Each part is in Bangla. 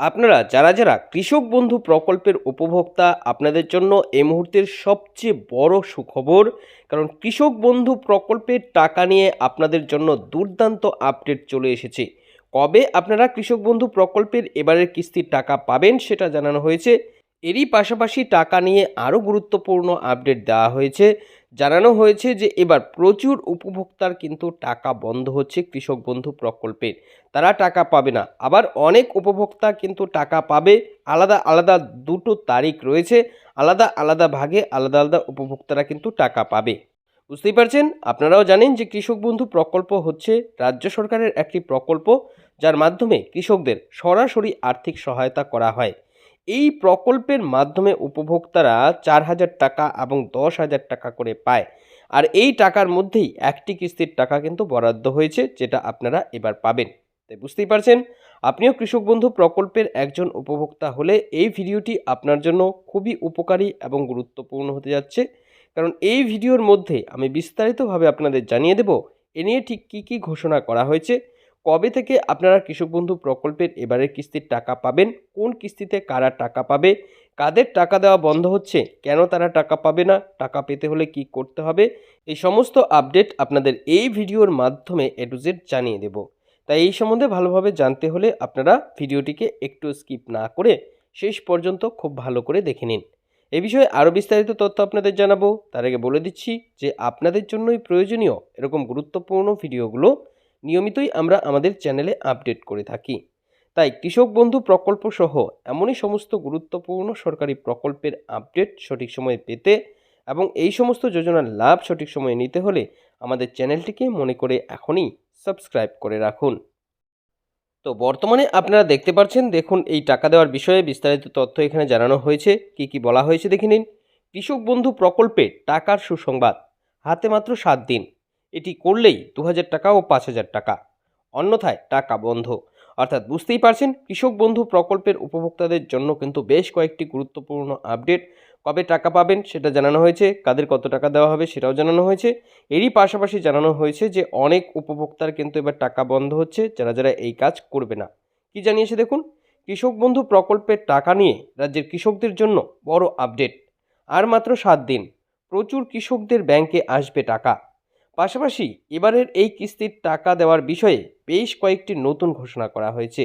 আপনারা যারা যারা কৃষক বন্ধু প্রকল্পের উপভোক্তা, আপনাদের জন্য এই মুহূর্তের সবচেয়ে বড় সুখবর, কারণ কৃষক বন্ধু প্রকল্পের টাকা নিয়ে আপনাদের জন্য দুর্দান্ত আপডেট চলে এসেছে। কবে আপনারা কৃষক বন্ধু প্রকল্পের এবারের কিস্তির টাকা পাবেন সেটা জানানো হয়েছে। এরই পাশাপাশি টাকা নিয়ে আরও গুরুত্বপূর্ণ আপডেট দেওয়া হয়েছে। জানানো হয়েছে যে এবার প্রচুর উপভোক্তার কিন্তু টাকা বন্ধ হচ্ছে কৃষক বন্ধু প্রকল্পের। তারা টাকা পাবে না। আবার অনেক উপভোক্তা কিন্তু টাকা পাবে। আলাদা আলাদা দুটো তারিখ রয়েছে। আলাদা আলাদা ভাগে আলাদা আলাদা উপভোক্তারা কিন্তু টাকা পাবে। বুঝতেই পারছেন? আপনারাও জানেন যে কৃষক বন্ধু প্রকল্প হচ্ছে রাজ্য সরকারের একটি প্রকল্প, যার মাধ্যমে কৃষকদের সরাসরি আর্থিক সহায়তা করা হয়। এই প্রকল্পের মাধ্যমে উপভোক্তারা চার হাজার টাকা এবং দশ হাজার টাকা করে পায়। আর এই টাকার মধ্যেই একটি কিস্তির টাকা কিন্তু বরাদ্দ হয়েছে, যেটা আপনারা এবার পাবেন। তাই বুঝতেই পারছেন? আপনিও কৃষক বন্ধু প্রকল্পের একজন উপভোক্তা হলে এই ভিডিওটি আপনার জন্য খুবই উপকারী এবং গুরুত্বপূর্ণ হতে যাচ্ছে। কারণ এই ভিডিওর মধ্যে আমি বিস্তারিতভাবে আপনাদের জানিয়ে দেব, এ নিয়ে ঠিক কী কী ঘোষণা করা হয়েছে কবে থেকে আপনারা কৃষক বন্ধু প্রকল্পের এবারের কিস্তির টাকা পাবেন? কোন কিস্তিতে কারা টাকা পাবে? কাদের টাকা দেওয়া বন্ধ হচ্ছে? কেন তারা টাকা পাবে না? টাকা পেতে হলে কি করতে হবে? এই সমস্ত আপডেট আপনাদের এই ভিডিওর মাধ্যমে এ জেড জানিয়ে দেব। তাই এই সম্বন্ধে ভালোভাবে জানতে হলে আপনারা ভিডিওটিকে একটু স্কিপ না করে শেষ পর্যন্ত খুব ভালো করে দেখে নিন। এ বিষয়ে আরও বিস্তারিত তথ্য আপনাদের জানাব। তার আগে বলে দিচ্ছি যে আপনাদের জন্যই প্রয়োজনীয় এরকম গুরুত্বপূর্ণ ভিডিওগুলো নিয়মিতই আমরা আমাদের চ্যানেলে আপডেট করে থাকি। তাই কৃষক বন্ধু প্রকল্প সহ এমনই সমস্ত গুরুত্বপূর্ণ সরকারি প্রকল্পের আপডেট সঠিক সময়ে পেতে এবং এই সমস্ত যোজনার লাভ সঠিক সময়ে নিতে হলে আমাদের চ্যানেলটিকে মনে করে এখনই সাবস্ক্রাইব করে রাখুন। তো বর্তমানে আপনারা দেখতে পাচ্ছেন, দেখুন এই টাকা দেওয়ার বিষয়ে বিস্তারিত তথ্য এখানে জানানো হয়েছে। কি কি বলা হয়েছে দেখে নিন। কৃষক বন্ধু প্রকল্পে টাকার সুসংবাদ, হাতে মাত্র সাত দিন। এটি করলেই দু হাজার টাকা ও পাঁচ হাজার টাকা। অন্যথায় টাকা বন্ধ। অর্থাৎ বুঝতেই পারছেন, কৃষক বন্ধু প্রকল্পের উপভোক্তাদের জন্য কিন্তু বেশ কয়েকটি গুরুত্বপূর্ণ আপডেট। কবে টাকা পাবেন সেটা জানানো হয়েছে, কাদের কত টাকা দেওয়া হবে সেটাও জানানো হয়েছে। এরই পাশাপাশি জানানো হয়েছে যে অনেক উপভোক্তার কিন্তু এবার টাকা বন্ধ হচ্ছে, যারা যারা এই কাজ করবে না। কি জানিয়েছে দেখুন, কৃষক বন্ধু প্রকল্পের টাকা নিয়ে রাজ্যের কৃষকদের জন্য বড় আপডেট। আর মাত্র সাত দিন, প্রচুর কৃষকদের ব্যাংকে আসবে টাকা। পাশাপাশি এবারের এই কিস্তির টাকা দেওয়ার বিষয়ে বেশ কয়েকটি নতুন ঘোষণা করা হয়েছে।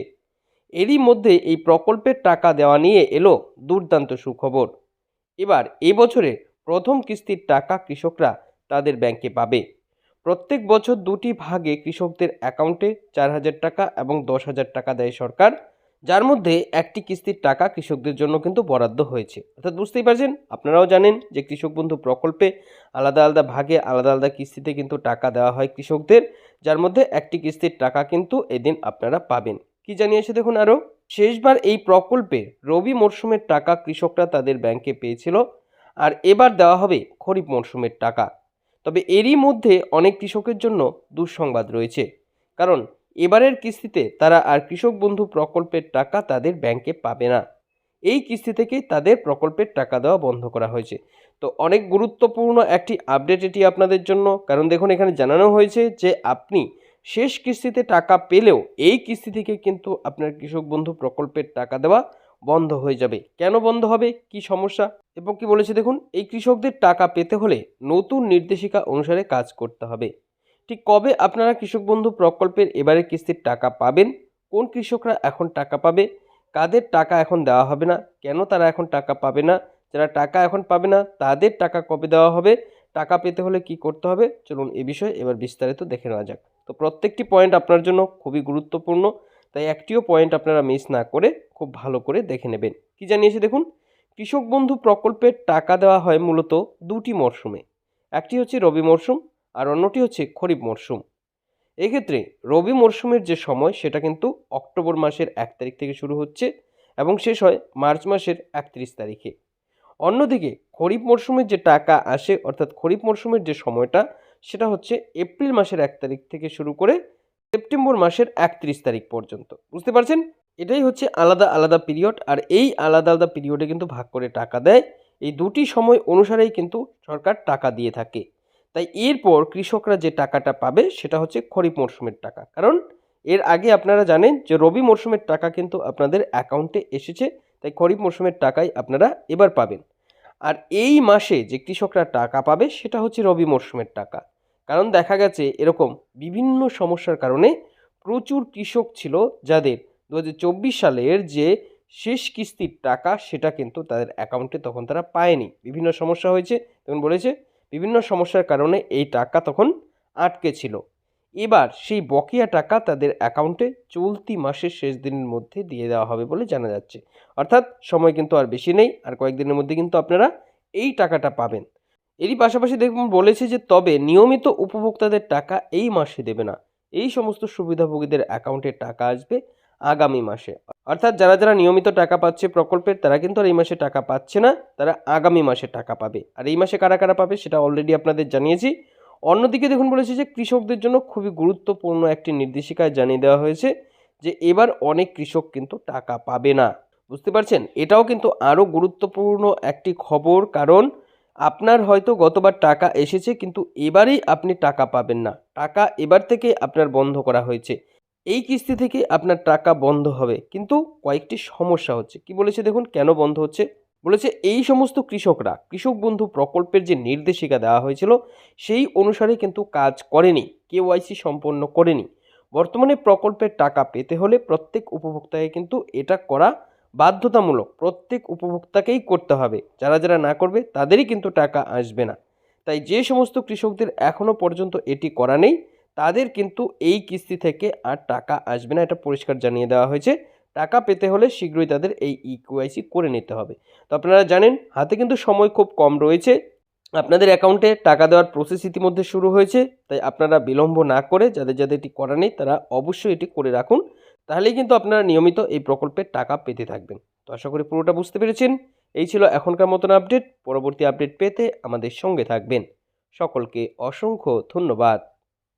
এরই মধ্যে এই প্রকল্পের টাকা দেওয়া নিয়ে এলো দুর্দান্ত সুখবর। এবার এবছরে প্রথম কিস্তির টাকা কৃষকরা তাদের ব্যাংকে পাবে। প্রত্যেক বছর দুটি ভাগে কৃষকদের অ্যাকাউন্টে চার হাজার টাকা এবং দশ হাজার টাকা দেয় সরকার। যার মধ্যে একটি কিস্তির টাকা কৃষকদের জন্য কিন্তু বরাদ্দ হয়েছে। অর্থাৎ বুঝতেই পারছেন? আপনারাও জানেন যে কৃষক বন্ধু প্রকল্পে আলাদা আলাদা ভাগে আলাদা আলাদা কিস্তিতে কিন্তু টাকা দেওয়া হয় কৃষকদের, যার মধ্যে একটি কিস্তির টাকা কিন্তু এদিন আপনারা পাবেন। কি জানিয়েছে দেখুন আরও শেষবার এই প্রকল্পে রবি মরশুমের টাকা কৃষকরা তাদের ব্যাংকে পেয়েছিল আর এবার দেওয়া হবে খরিফ মরশুমের টাকা। তবে এরই মধ্যে অনেক কৃষকের জন্য দুঃসংবাদ রয়েছে। কারণ এবারের কিস্তিতে তারা আর কৃষক বন্ধু প্রকল্পের টাকা তাদের ব্যাংকে পাবে না। এই কিস্তি থেকেই তাদের প্রকল্পের টাকা দেওয়া বন্ধ করা হয়েছে। তো অনেক গুরুত্বপূর্ণ একটি আপডেট এটি আপনাদের জন্য। কারণ দেখুন, এখানে জানানো হয়েছে যে আপনি শেষ কিস্তিতে টাকা পেলেও এই কিস্তি থেকে কিন্তু আপনার কৃষক বন্ধু প্রকল্পের টাকা দেওয়া বন্ধ হয়ে যাবে। কেন বন্ধ হবে? কি সমস্যা? এবং কি বলেছে দেখুন, এই কৃষকদের টাকা পেতে হলে নতুন নির্দেশিকা অনুসারে কাজ করতে হবে। ঠিক কবে আপনারা কৃষক বন্ধু প্রকল্পের এবারে কিস্তির টাকা পাবেন? কোন কৃষকরা এখন টাকা পাবে? কাদের টাকা এখন দেওয়া হবে না? কেন তারা এখন টাকা পাবে না? যারা টাকা এখন পাবে না, তাদের টাকা কবে দেওয়া হবে? টাকা পেতে হলে কি করতে হবে? চলুন এ বিষয়ে এবার বিস্তারিত দেখে নেওয়া যাক। তো প্রত্যেকটি পয়েন্ট আপনার জন্য খুবই গুরুত্বপূর্ণ, তাই একটিও পয়েন্ট আপনারা মিস না করে খুব ভালো করে দেখে নেবেন। কি জানিয়েছে দেখুন? কৃষক বন্ধু প্রকল্পের টাকা দেওয়া হয় মূলত দুটি মরশুমে। একটি হচ্ছে রবি মরশুম আর অন্যটি হচ্ছে খরিফ মরশুম এক্ষেত্রে রবি মরশুমের যে সময়, সেটা কিন্তু অক্টোবর মাসের এক তারিখ থেকে শুরু হচ্ছে এবং শেষ হয় মার্চ মাসের একত্রিশ তারিখে। অন্যদিকে খরিফ মরশুমের যে টাকা আসে, অর্থাৎ খরিফ মরশুমের যে সময়টা, সেটা হচ্ছে এপ্রিল মাসের এক তারিখ থেকে শুরু করে সেপ্টেম্বর মাসের একত্রিশ তারিখ পর্যন্ত। বুঝতে পারছেন? এটাই হচ্ছে আলাদা আলাদা পিরিয়ড আর এই আলাদা আলাদা পিরিয়ডে কিন্তু ভাগ করে টাকা দেয়। এই দুটি সময় অনুসারেই কিন্তু সরকার টাকা দিয়ে থাকে। তাই এরপর কৃষকরা যে টাকাটা পাবে সেটা হচ্ছে খরিফ মরশুমের টাকা। কারণ এর আগে আপনারা জানেন যে রবি মরশুমের টাকা কিন্তু আপনাদের অ্যাকাউন্টে এসেছে, তাই খরিফ মরশুমের টাকাই আপনারা এবার পাবেন। আর এই মাসে যে কৃষকরা টাকা পাবে সেটা হচ্ছে রবি মরশুমের টাকা। কারণ দেখা গেছে এরকম বিভিন্ন সমস্যার কারণে প্রচুর কৃষক ছিল যাদের দু হাজার চব্বিশ সালের যে শেষ কিস্তির টাকা সেটা কিন্তু তাদের অ্যাকাউন্টে তখন তারা পায়নি। বিভিন্ন সমস্যা হয়েছে তখন বলেছে বিভিন্ন সমস্যার কারণে এই টাকা তখন আটকে ছিল। এবার সেই বকেয়া টাকা তাদের অ্যাকাউন্টে চলতি মাসের শেষ দিনের মধ্যে দিয়ে দেওয়া হবে বলে জানা যাচ্ছে। অর্থাৎ সময় কিন্তু আর বেশি নেই, আর কয়েকদিনের মধ্যে কিন্তু আপনারা এই টাকাটা পাবেন। এরই পাশাপাশি দেখুন, বলেছে যে তবে নিয়মিত উপভোক্তাদের টাকা এই মাসে দেবে না। এই সমস্ত সুবিধাভোগীদের অ্যাকাউন্টে টাকা আসবে আগামী মাসে। অর্থাৎ যারা যারা নিয়মিত টাকা পাচ্ছে প্রকল্পের, তারা কিন্তু আর এই মাসে টাকা পাচ্ছে না, তারা আগামী মাসে টাকা পাবে। আর এই মাসে কারা কারা পাবে সেটা অলরেডি আপনাদের জানিয়েছি। অন্যদিকে দেখুন বলেছি যে কৃষকদের জন্য খুবই গুরুত্বপূর্ণ একটি নির্দেশিকায় জানিয়ে দেওয়া হয়েছে যে এবার অনেক কৃষক কিন্তু টাকা পাবে না। বুঝতে পারছেন? এটাও কিন্তু আরও গুরুত্বপূর্ণ একটি খবর, কারণ আপনার হয়তো গতবার টাকা এসেছে, কিন্তু এবারেই আপনি টাকা পাবেন না। টাকা এবার থেকে আপনার বন্ধ করা হয়েছে। এই কিস্তি থেকে আপনার টাকা বন্ধ হবে। কিন্তু কয়েকটি সমস্যা হচ্ছে। কি বলেছে দেখুন? কেন বন্ধ হচ্ছে? বলেছে এই সমস্ত কৃষকরা, কৃষক বন্ধু প্রকল্পের যে নির্দেশিকা দেওয়া হয়েছিল, সেই অনুসারে কিন্তু কাজ করেনি কেওয়াইসি সম্পন্ন করেনি। বর্তমানে প্রকল্পের টাকা পেতে হলে প্রত্যেক উপভোক্তাকে কিন্তু এটা করা বাধ্যতামূলক। প্রত্যেক উপভোক্তাকেই করতে হবে। যারা যারা না করবে, তাদেরই কিন্তু টাকা আসবে না। তাই যে সমস্ত কৃষকদের এখনও পর্যন্ত এটি করা নেই তাদের কিন্তু এই কিস্তি থেকে আর টাকা আসবে না। এটা পরিষ্কার জানিয়ে দেওয়া হয়েছে। টাকা পেতে হলে শীঘ্রই তাদের এই ইকুআইসি করে নিতে হবে। তো আপনারা জানেন, হাতে কিন্তু সময় খুব কম রয়েছে। আপনাদের অ্যাকাউন্টে টাকা দেওয়ার প্রসেস ইতিমধ্যে শুরু হয়েছে। তাই আপনারা বিলম্ব না করে, যাদের যাদের এটি করা নেই, তারা অবশ্যই এটি করে রাখুন। তাহলেই কিন্তু আপনারা নিয়মিত এই প্রকল্পের টাকা পেতে থাকবেন। তো আশা করি পুরোটা বুঝতে পেরেছেন। এই ছিল এখনকার মতন আপডেট। পরবর্তী আপডেট পেতে আমাদের সঙ্গে থাকবেন। সকলকে অসংখ্য ধন্যবাদ।